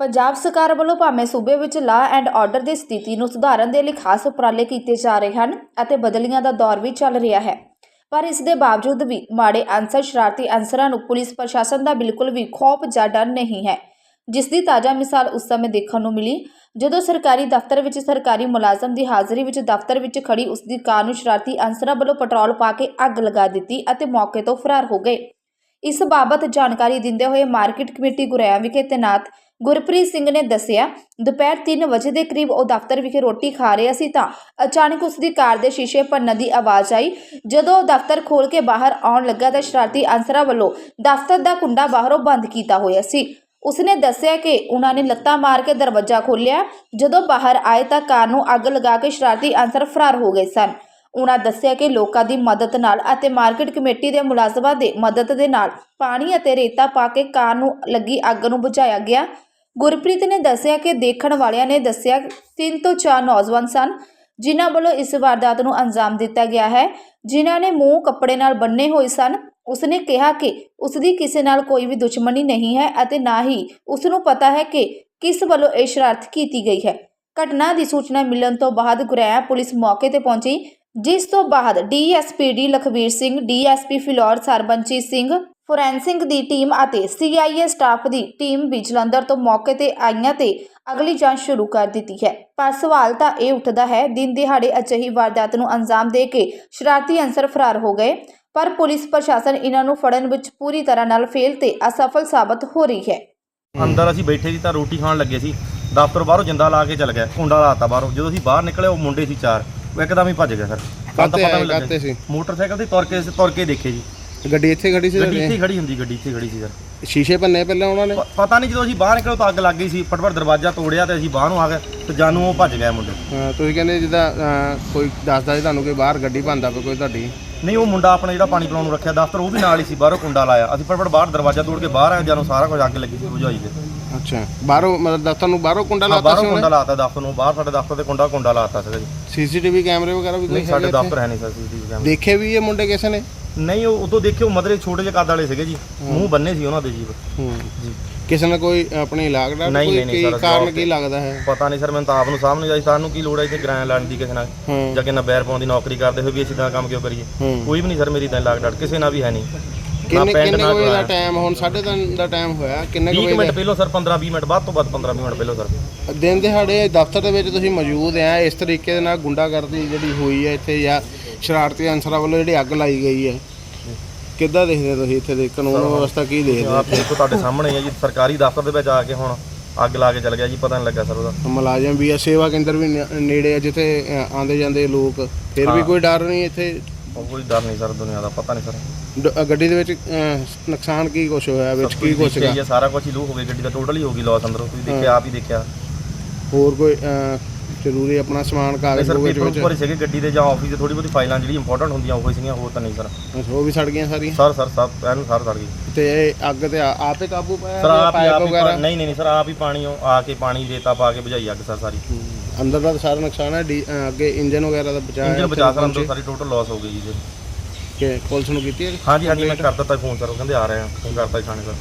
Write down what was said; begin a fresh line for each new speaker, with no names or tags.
ਪੰਜਾਬ ਸਰਕਾਰ ਵੱਲੋਂ ਭਾਵੇਂ ਸੂਬੇ ਵਿੱਚ ਲਾ ਐਂਡ ਆਰਡਰ ਦੀ ਸਥਿਤੀ ਨੂੰ ਸੁਧਾਰਨ ਦੇ ਲਈ ਖਾਸ ਉਪਰਾਲੇ ਕੀਤੇ ਜਾ ਰਹੇ ਹਨ ਅਤੇ ਬਦਲੀਆਂ ਦਾ ਦੌਰ ਵੀ ਚੱਲ ਰਿਹਾ ਹੈ। ਪਰ ਇਸ ਦੇ ਬਾਵਜੂਦ ਵੀ ਮਾੜੇ ਅਨਸਰ ਸ਼ਰਾਰਤੀ ਅਨਸਰਾਂ ਨੂੰ ਪੁਲਿਸ ਪ੍ਰਸ਼ਾਸਨ ਦਾ ਬਿਲਕੁਲ ਵੀ ਖੌਫ ਜਾਂ ਡਰ ਨਹੀਂ ਹੈ। ਜਿਸ ਦੀ ਤਾਜ਼ਾ ਮਿਸਾਲ ਉਸ ਸਮੇਂ ਦੇਖਣ ਨੂੰ ਮਿਲੀ, ਜਦੋਂ ਸਰਕਾਰੀ ਦਫ਼ਤਰ ਵਿੱਚ ਸਰਕਾਰੀ ਮੁਲਾਜ਼ਮ ਦੀ ਹਾਜ਼ਰੀ ਵਿੱਚ ਦਫ਼ਤਰ ਵਿੱਚ ਖੜੀ ਉਸ ਦੀ ਕਾਰ ਨੂੰ ਸ਼ਰਾਰਤੀ ਅਨਸਰਾਂ ਵੱਲੋਂ ਪੈਟਰੋਲ ਪਾ ਕੇ ਅੱਗ ਲਗਾ ਦਿੱਤੀ ਅਤੇ ਮੌਕੇ ਤੋਂ ਫਰਾਰ ਹੋ ਗਏ। ਇਸ ਬਾਬਤ ਜਾਣਕਾਰੀ ਦਿੰਦੇ ਹੋਏ ਮਾਰਕੀਟ ਕਮੇਟੀ ਗੁਰੇਆ ਵਿਖੇ ਤੈਨਾਤ ਗੁਰਪ੍ਰੀਤ ਸਿੰਘ ਨੇ ਦੱਸਿਆ, ਦੁਪਹਿਰ 3 ਵਜੇ ਦੇ ਕਰੀਬ ਉਹ ਦਫ਼ਤਰ ਵਿਖੇ ਰੋਟੀ ਖਾ ਰਿਹਾ ਸੀ ਤਾਂ ਅਚਾਨਕ ਉਸ ਦੀ ਕਾਰ ਦੇ ਸ਼ੀਸ਼ੇ ਭੰਨਣ ਦੀ ਆਵਾਜ਼ ਆਈ। ਜਦੋਂ ਉਹ ਦਫ਼ਤਰ ਖੋਲ ਕੇ ਬਾਹਰ ਆਉਣ ਲੱਗਾ ਤਾਂ ਸ਼ਰਾਰਤੀ ਅਨਸਰਾਂ ਵੱਲੋਂ ਦਫ਼ਤਰ ਦਾ ਕੁੰਡਾ ਬਾਹਰੋਂ ਬੰਦ ਕੀਤਾ ਹੋਇਆ ਸੀ। ਉਸਨੇ ਦੱਸਿਆ ਕਿ ਉਹਨਾਂ ਨੇ ਲੱਤਾਂ ਮਾਰ ਕੇ ਦਰਵਾਜ਼ਾ ਖੋਲ੍ਹਿਆ। ਜਦੋਂ ਬਾਹਰ ਆਏ ਤਾਂ ਕਾਰ ਨੂੰ ਅੱਗ ਲਗਾ ਕੇ ਸ਼ਰਾਰਤੀ ਅਨਸਰ ਫਰਾਰ ਹੋ ਗਏ ਸਨ। ਉਹਨਾਂ ਦੱਸਿਆ ਕਿ ਲੋਕਾਂ ਦੀ ਮਦਦ ਨਾਲ ਅਤੇ ਮਾਰਕੀਟ ਕਮੇਟੀ ਦੇ ਮੁਲਾਜ਼ਮਾਂ ਦੇ ਮਦਦ ਦੇ ਨਾਲ ਪਾਣੀ ਅਤੇ ਰੇਤਾ ਪਾ ਕੇ ਕਾਰ ਨੂੰ ਲੱਗੀ ਅੱਗ ਨੂੰ ਬੁਝਾਇਆ ਗਿਆ। ਗੁਰਪ੍ਰੀਤ ਨੇ ਦੱਸਿਆ ਕਿ ਦੇਖਣ ਵਾਲਿਆਂ ਨੇ ਦੱਸਿਆ, ਤਿੰਨ ਤੋਂ ਚਾਰ ਨੌਜਵਾਨ ਸਨ, ਜਿਨ੍ਹਾਂ ਵੱਲੋਂ ਇਸ ਵਾਰਦਾਤ ਨੂੰ ਅੰਜਾਮ ਦਿੱਤਾ ਗਿਆ ਹੈ। ਜਿਨ੍ਹਾਂ ਨੇ ਮੂੰਹ ਕੱਪੜੇ ਨਾਲ ਬੰਨੇ ਹੋਏ ਸਨ। ਉਸਨੇ ਕਿਹਾ ਕਿ ਉਸ ਦੀ ਕਿਸੇ ਨਾਲ ਕੋਈ ਵੀ ਦੁਸ਼ਮਣੀ ਨਹੀਂ ਹੈ ਅਤੇ ਨਾ ਹੀ ਉਸ ਨੂੰ ਪਤਾ ਹੈ ਕਿ ਕਿਸ ਵੱਲੋਂ ਇਹ ਸ਼ਰਾਰਤ ਕੀਤੀ ਗਈ ਹੈ। ਘਟਨਾ ਦੀ ਸੂਚਨਾ ਮਿਲਣ ਤੋਂ ਬਾਅਦ ਗੁਰੇਆ ਪੁਲਿਸ ਮੌਕੇ ਤੇ ਪਹੁੰਚੀ ਜਿਸ ਤੋਂ ਬਾਅਦ ਡੀਐਸਪੀਡੀ ਲਖਵੀਰ ਸਿੰਘ, ਡੀਐਸਪੀ ਫਿਲੌਰ ਸਰਬੰਚੀ ਸਿੰਘ ਫੋਰੈਂਸਿਕ ਦੀ ਟੀਮ ਅਤੇ ਸੀਆਈਏ ਸਟਾਫ ਦੀ ਟੀਮ ਵੀ ਜਲੰਧਰ ਤੋਂ ਮੌਕੇ ਤੇ ਆਈਆਂ ਤੇ ਅਗਲੀ ਜਾਂਚ ਸ਼ੁਰੂ ਕਰ ਦਿੱਤੀ ਹੈ। ਪਰ ਸਵਾਲ ਤਾਂ ਇਹ ਉੱਠਦਾ ਹੈ, ਦਿਨ ਦਿਹਾੜੇ ਅਜਿਹੀ ਵਾਰਦਾਤ ਨੂੰ ਅੰਜਾਮ ਦੇ ਕੇ ਸ਼ਰਾਰਤੀ ਅਨਸਰ ਫਰਾਰ ਹੋ ਗਏ, ਪਰ ਪੁਲਿਸ ਪ੍ਰਸ਼ਾਸਨ ਇਹਨਾਂ ਨੂੰ ਫੜਨ ਵਿੱਚ ਪੂਰੀ ਤਰ੍ਹਾਂ ਨਾਲ ਫੇਲ ਤੇ ਅਸਫਲ ਸਾਬਤ ਹੋ ਰਹੀ ਹੈ।
ਅੰਦਰ ਅਸੀਂ ਬੈਠੇ ਸੀ ਤਾਂ ਰੋਟੀ ਖਾਣ ਲੱਗੇ ਸੀ। ਦਫ਼ਤਰ ਬਾਹਰੋਂ ਜਿੰਦਾ ਲਾ ਕੇ ਚੱਲ ਗਿਆ ਕੁੰਡਾ ਲਾਤਾ ਬਾਹਰੋਂ। ਜਦੋਂ ਅਸੀਂ ਬਾਹਰ ਨਿਕਲੇ, ਉਹ ਮੁੰਡੇ ਸੀ ਚਾਰ। ਉਹ ਇੱਕਦਮ ਹੀ ਭੱਜ ਗਿਆ ਸਰ। ਸਾਨੂੰ ਤਾਂ ਪਤਾ
ਆਏ। ਕਾਤੇ ਸੀ?
ਮੋਟਰਸਾਈਕਲ ਤੇ ਤੁਰ ਕੇ ਤੁਰ ਕੇ ਦੇਖੇ ਜੀ।
ਗੱਡੀ ਇੱਥੇ ਖੜੀ ਸੀ
ਗੱਡੀ ਇੱਥੇ
ਤੁਹਾਡੇ
ਹੀ ਖੜੀ ਹੁੰਦੀ ਗੱਡੀ ਇੱਥੇ ਖੜੀ ਸੀ ਸਰ।
ਸ਼ੀਸ਼ੇ ਭੰਨੇ ਪਹਿਲਾਂ ਉਹਨਾਂ ਨੇ?
ਪ- ਪਤਾ ਨਹੀਂ ਜਦੋਂ ਅਸੀਂ ਬਾਹਰ ਨਿਕਲੇ ਤਾਂ ਅੱਗ ਲੱਗ ਗਈ ਸੀ ਫਟਫਟ ਦਰਵਾਜ਼ਾ ਤੋੜਿਆ ਤੇ ਅਸੀਂ ਬਾਹਰ ਨੂੰ ਆ ਗਏ ਤੇ ਜਾਨੂ ਉਹ ਭੱਜ ਗਿਆ ਮੁੰਡੇ।
ਹਾਂ, ਤੁਸੀਂ ਕਹਿੰਦੇ ਜਿੱਦਾਂ ਅਹ, ਕੋਈ ਦੱਸਦਾ ਸੀ ਤੁਹਾਨੂੰ ਕਿ ਬਾਹਰ ਗੱਡੀ ਭੰਦਾ ਕੋਈ ਤੁਹਾਡੀ?
ਨਹੀਂ ਉਹ ਮੁੰਡਾ ਆਪਣਾ ਜਿਹੜਾ ਪਾਣੀ ਪਿਲਾਉਣ ਨੂੰ ਰੱਖਿਆ ਦਫ਼ਤਰ ਉਹ ਵੀ ਨਾਲ ਹੀ ਸੀ ਬਾਹਰੋਂ ਕੁੰਡਾ ਲਾਇਆ। ਅਸੀਂ ਫਟਫਟ ਬਾਹਰ ਦਰਵਾਜ਼ਾ ਤੋੜ ਕੇ ਬਾਹਰ ਆਏ ਜਾਨੂ ਸਾਰਾ ਕੁਝ ਅੱਗ ਲੱਗੀ ਸੀ ਬੁਝਾਈ ਦੇ
ਅੱਛਾ ਬਾਹਰੋਂ ਮਤਲਬ ਦਫ਼ਤਰ ਨੂੰ ਬਾਹਰੋਂ ਕੁੰਡਾ
ਹਾਂ
ਲਾਤਾ
ਬਾਹਰੋਂ
ਸੀ
ਕੁੰਡਾ
ਉਹਨੇ
ਲਾਤਾ ਦਫ਼ਤਰ ਨੂੰ ਬਾਹਰ ਸਾਡੇ ਦਫ਼ਤਰ ਤੇ ਕੁੰਡਾ ਕੁੰਡਾ ਲਾਤਾ ਸੀਗਾ ਜੀ।
ਸੀਸੀਟੀਵੀ ਕੈਮਰੇ ਵਗੈਰਾ ਵੀ
ਨਹੀਂ
ਕੋਈ
ਸਾਡੇ
ਹੈਗੇ ਇੱਥੇ?
ਦਫ਼ਤਰ ਹੈ ਨਹੀਂ ਸਰ ਸੀਸੀਟੀਵੀ ਕੈਮਰਾ।
ਦੇਖੇ ਵੀ ਇਹ ਮੁੰਡੇ ਕਿਸੇ ਨੇ?
ਨਹੀਂ ਉਹ ਉਦੋਂ ਦੇਖਿਓ ਮਦਰੇ ਛੋਟੇ ਜਿਹੇ ਕੱਦ ਵਾਲੇ ਸੀਗੇ ਜੀ। ਮੂੰਹ ਬੰਨੇ ਸੀ ਉਹਨਾਂ ਦੇ ਜੀ।
ਹੂੰ।
ਜੀ।
ਕਿਸੇ ਨੇ ਕੋਈ ਆਪਣੀ ਡਾਟ
ਨਹੀਂ,
ਕੋਈ
ਨਹੀਂ, ਨਹੀਂ
ਕੀ
ਸਰ,
ਕਾਰਨ ਕੀ ਲੱਗਦਾ ਹੈ?
ਪਤਾ ਨਹੀਂ ਸਰ ਮੈਨੂੰ ਤਾਂ ਆਪ ਨੂੰ ਸਾਹਮਣੇ ਆਈ। ਸਾਨੂੰ ਕੀ ਲੋੜ ਹੈ ਇੱਥੇ ਗ੍ਰਾਂ ਲੈਣ ਦੀ ਕਿਸੇ ਨਾਲ?
ਹੂੰ।
ਜਾਂ ਕਿ ਨਾ ਬੈਰ ਪਾਉਣ ਦੀ ਨੌਕਰੀ ਕਰਦੇ ਹੋਏ ਵੀ ਅਸੀਂ ਤਾਂ ਕੰਮ ਕਿਉਂ ਕਰੀਏ?
ਹੂੰ।
ਕੋਈ ਵੀ ਨਹੀਂ ਸਰ ਮੇਰੀ ਤਾਂ ਲੱਗ ਡਟ ਕਿਸੇ ਨਾਲ ਵੀ ਹੈ ਨਹੀਂ।
ਕਿੰਨੇ
ਪਿੰਡ
ਕਿੰਨੇ
ਨਾ
ਵਜੇ ਦਾ। ਟਾਈਮ ਹੁਣ? 3:30 ਦਾ ਟਾਈਮ ਹੋਇਆ। ਕਿੰਨੇ ਕੁ
20
ਵਜੇ
ਮਿੰਟ ਪਹਿਲਾਂ ਸਰ 15 20 ਮਿੰਟ ਬਾਅਦ ਤੋਂ ਬਾਅਦ 15 20 ਮਿੰਟ ਪਹਿਲਾਂ ਸਰ।
ਦਾ? ਦਿਨ ਦਿਹਾੜੇ ਦਫ਼ਤਰ ਦੇ ਵਿੱਚ ਤੁਸੀਂ ਮੌਜੂਦ ਆ। ਇਸ ਤਰੀਕੇ ਦੇ ਨਾਲ ਗੁੰਡਾਗਰਦੀ ਜਿਹੜੀ ਹੋਈ ਹੈ ਇੱਥੇ ਜਾਂ ਸ਼ਰਾਰਤੀ ਅਨਸਰਾਂ ਵੱਲੋਂ ਜਿਹੜੀ ਅੱਗ ਲਾਈ ਗਈ ਹੈ ਕਿੱਦਾਂ ਦੇਖਦੇ ਤੁਸੀਂ ਇੱਥੇ ਦੇ ਕਾਨੂੰਨ ਵਿਵਸਥਾ ਕੀ ਦੇਖਦੇ
ਆਪ ਦੇਖੋ ਤੁਹਾਡੇ ਸਾਹਮਣੇ ਹੀ ਹੈ ਜੀ। ਸਰਕਾਰੀ ਦਫ਼ਤਰ ਦੇ ਵਿੱਚ ਆ ਕੇ ਹੁਣ ਅੱਗ ਲਾ ਕੇ ਚਲ ਗਿਆ ਜੀ ਪਤਾ ਨਹੀਂ ਲੱਗਾ ਸਰ ਉਹਦਾ।
ਮੁਲਾਜ਼ਮ ਵੀ ਆ ਸੇਵਾ ਕੇਂਦਰ ਵੀ ਨੇ- ਨੇੜੇ ਆ ਜਿੱਥੇ ਅ, ਆਉਂਦੇ ਜਾਂਦੇ ਲੋਕ। ਫਿਰ ਵੀ
ਹਾਂ।
ਕੋਈ ਡਰ ਨਹੀਂ ਇੱਥੇ?
ਉਹ ਕੋਈ ਡਰ ਨਹੀਂ ਸਰ ਦੁਨੀਆ ਦਾ ਪਤਾ ਨਹੀਂ ਸਰ।
ਡ- ਗੱਡੀ ਦੇ ਵਿੱਚ ਅ, ਨੁਕਸਾਨ ਕੀ ਕੁਛ ਹੋਇਆ ਵਿੱਚ ਕੀ ਕੁਛ ਹੈਗਾ?
ਹੈ, ਸਾਰਾ ਕੁਝ ਹੀ ਲੂ ਹੋ ਗਿਆ ਗੱਡੀ ਦਾ ਟੋਟਲ ਹੀ ਹੋ ਗਈ ਲਾਸ ਅੰਦਰੋਂ ਤੁਸੀਂ ਦੇਖਿਆ ਆਪ ਹੀ ਦੇਖਿਆ।
ਹੋਰ ਕੋਈ ਅ, ਜ਼ਰੂਰੀ ਆਪਣਾ ਸਮਾਨ ਕਾਗਜ਼
ਸਰ ਪੇਪਰ ਉੱਪਰ ਹੀ ਸੀਗੇ ਗੱਡੀ ਦੇ ਜਾਂ ਆਫਿਸ ਦੇ ਥੋੜੀ ਬਹੁਤੀ ਫਾਈਲਾਂ ਜਿਹੜੀ ਇੰਪੋਰਟੈਂਟ ਹੁੰਦੀਆਂ ਉਹ ਹੀ ਸੀਗੀਆਂ ਹੋਰ ਤਾਂ ਨਹੀਂ ਸਰ।
ਅੱਛਾ, ਉਹ ਵੀ ਸੜ ਗਈਆਂ ਸਾਰੀਆਂ?
ਸਰ ਸਰ ਸਭ ਐਨ ਸਰ ਸੜ ਗਈ।
ਤੇ ਇਹ ਅੱਗ ਤੇ ਆ- ਆਪੇ ਕਾਬੂ ਪਾਇਆ
ਸਰ
ਜਾਂ
ਆਪ ਹੀ ਆਪ ਹੀ
ਵਗੈਰਾ?
ਪਾ- ਨਹੀਂ ਨਹੀਂ ਨਹੀਂ ਸਰ ਆਪ ਹੀ ਪਾਣੀ ਉਹ ਆ ਕੇ ਪਾਣੀ ਰੇਤਾ ਪਾ ਕੇ ਬੁਝਾਈ ਅੱਗ ਸਰ ਸਾਰੀ।
ਹੂੰ। ਅੰਦਰ ਦਾ ਤਾਂ ਸਾਰਾ ਨੁਕਸਾਨ ਹੈ ਡੀ- ਅੱਗੇ ਇੰਜਨ ਵਗੈਰਾ ਦਾ ਬਚਾਅ
ਇੰਜਨ ਬਚਾ ਸਰ ਅੰਦਰ ਸਾਰੀ ਟੋਟਲ ਲਾਸ ਹੋ ਗਈ ਜੀ
ਕਿ ਪੁਲਿਸ ਨੂੰ ਕੀਤੀ ਹੈ
ਹਾਂਜੀ ਹਾਂਜੀ ਮੈਂ ਕਰ ਦਿੱਤਾ ਫੋਨ ਸਰ ਉਹ ਕਹਿੰਦੇ ਆ ਰਹੇ ਆ ਫੋਨ ਕਰਤਾ ਜੀ ਥਾਣੇ ਸਰ।